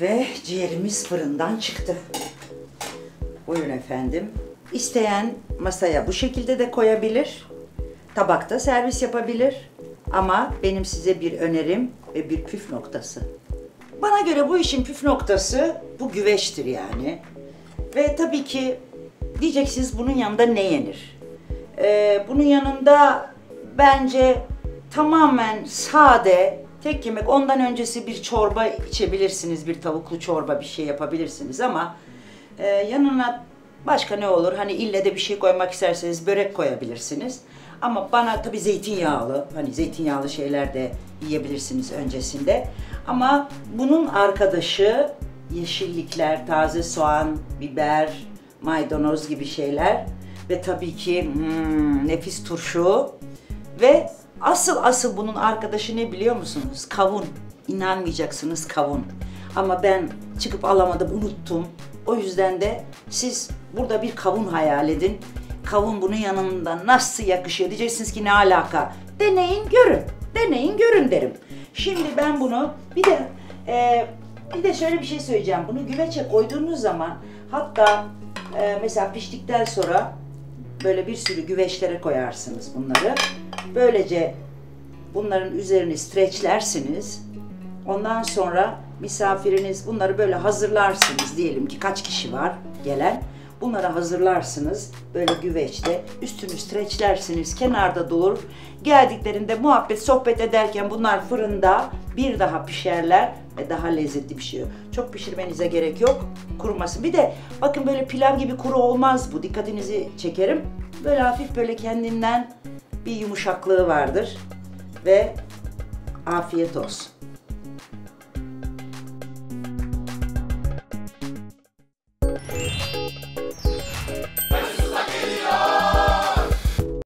Ve ciğerimiz fırından çıktı. Buyurun efendim. İsteyen masaya bu şekilde de koyabilir. Tabakta servis yapabilir. Ama benim size bir önerim ve bir püf noktası. Bana göre bu işin püf noktası bu güveçtir yani. Ve tabii ki diyeceksiniz bunun yanında ne yenir? Ee, bunun yanında bence tamamen sade, tek yemek ondan öncesi bir çorba içebilirsiniz, bir tavuklu çorba bir şey yapabilirsiniz ama e, yanına başka ne olur? Hani ille de bir şey koymak isterseniz börek koyabilirsiniz. Ama bana tabii zeytinyağlı, hani zeytinyağlı şeyler de yiyebilirsiniz öncesinde. Ama bunun arkadaşı yeşillikler, taze soğan, biber, maydanoz gibi şeyler ve tabii ki hmm, nefis turşu ve asıl asıl bunun arkadaşı ne biliyor musunuz? Kavun. İnanmayacaksınız kavun. Ama ben çıkıp alamadım, unuttum. O yüzden de siz burada bir kavun hayal edin. Kavun bunun yanında nasıl yakışıyor diyeceksiniz ki ne alaka? Deneyin görün. Deneyin görün derim. Şimdi ben bunu bir de e, bir de şöyle bir şey söyleyeceğim. Bunu güveçe koyduğunuz zaman hatta e, mesela piştikten sonra böyle bir sürü güveçlere koyarsınız bunları. Böylece bunların üzerini streçlersiniz. Ondan sonra misafiriniz bunları böyle hazırlarsınız. Diyelim ki kaç kişi var gelen. Bunları hazırlarsınız böyle güveçte. Üstünü streçlersiniz. Kenarda durur. Geldiklerinde muhabbet sohbet ederken bunlar fırında bir daha pişerler ve daha lezzetli pişiyor. Çok pişirmenize gerek yok. Kurumasın. Bir de bakın böyle pilav gibi kuru olmaz bu. Dikkatinizi çekerim. Böyle hafif böyle kendinden bir yumuşaklığı vardır ve afiyet olsun.